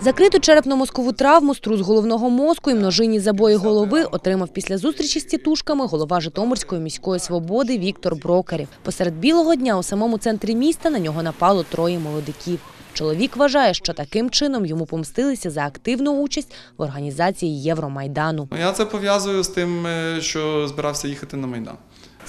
Закриту черепно-мозкову травму, струс головного мозку і множинні забої голови отримав після зустрічі з тітушками голова Житомирської міської свободи Віктор Брокарів. Посеред білого дня у самому центрі міста на нього напало троє молодиків. Чоловік вважає, що таким чином йому помстилися за активну участь в організації Євромайдану. Ну, Я це пов'язую з тим, е, що збирався їхати на Майдан.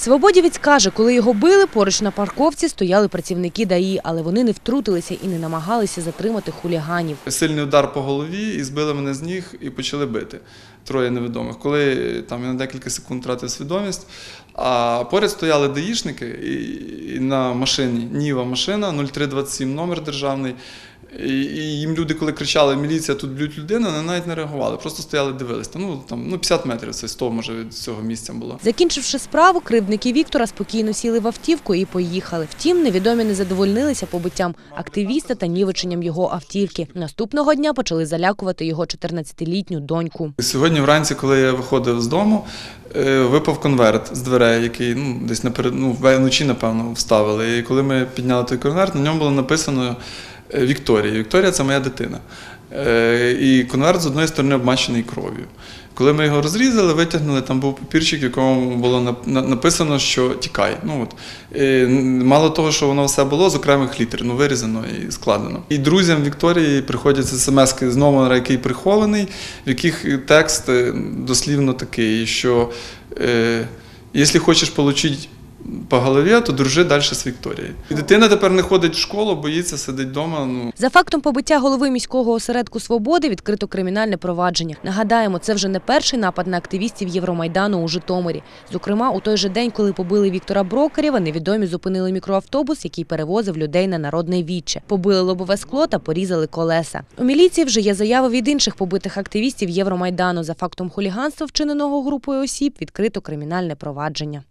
Свободівець каже, коли його били, поруч на парковці стояли працівники ДАІ, але вони не втрутилися і не намагалися затримати хуліганів. Сильний удар по голові і збили мене з ніг і почали бити. Троє невідомих. Коли там я на декілька секунд втратив свідомість, а поряд стояли даїшники і на машині, Ніва машина, 0327 номер державний. І, їм люди, коли кричали Міліція, тут б'ють людину, вони навіть не реагували, просто стояли, дивилися. Ну там ну 50 метрів, це 100, може від цього місця було. Закінчивши справу, кривдники Віктора спокійно сіли в автівку і поїхали. Втім, невідомі не задовольнилися побиттям активіста та нівеченням його автівки. Наступного дня почали залякувати його 14-літню доньку. Сьогодні вранці, коли я виходив з дому, е, випав конверт з дверей, який ну, десь наперед, ну, вночі, напевно, вставили. І коли ми підняли той конверт, на ньому було написано е, Вікторія. Це моя дитина. Е, І конверт з одної сторони обмачений кров'ю. Коли ми його розрізали, витягнули, там був папірчик, в якому було написано, що тікай. Ну, от. Е, Мало того, що воно все було з окремих літер, ну вирізано і складено. І друзям Вікторії приходять смс з номера, який прихований, в яких текст дослівно такий, що е, якщо хочеш отримати по голові, то дружи далі з Вікторією. Дитина тепер не ходить в школу, боїться, сидить вдома. Ну, За фактом побиття голови міського осередку свободи відкрито кримінальне провадження. Нагадаємо, це вже не перший напад на активістів Євромайдану у Житомирі. Зокрема, у той же день, коли побили Віктора Брокарєва, невідомі зупинили мікроавтобус, який перевозив людей на народне віче. Побили лобове скло та порізали колеса. У міліції вже є заяви від інших побитих активістів Євромайдану. За фактом хуліганства, вчиненого групою осіб, відкрито кримінальне провадження.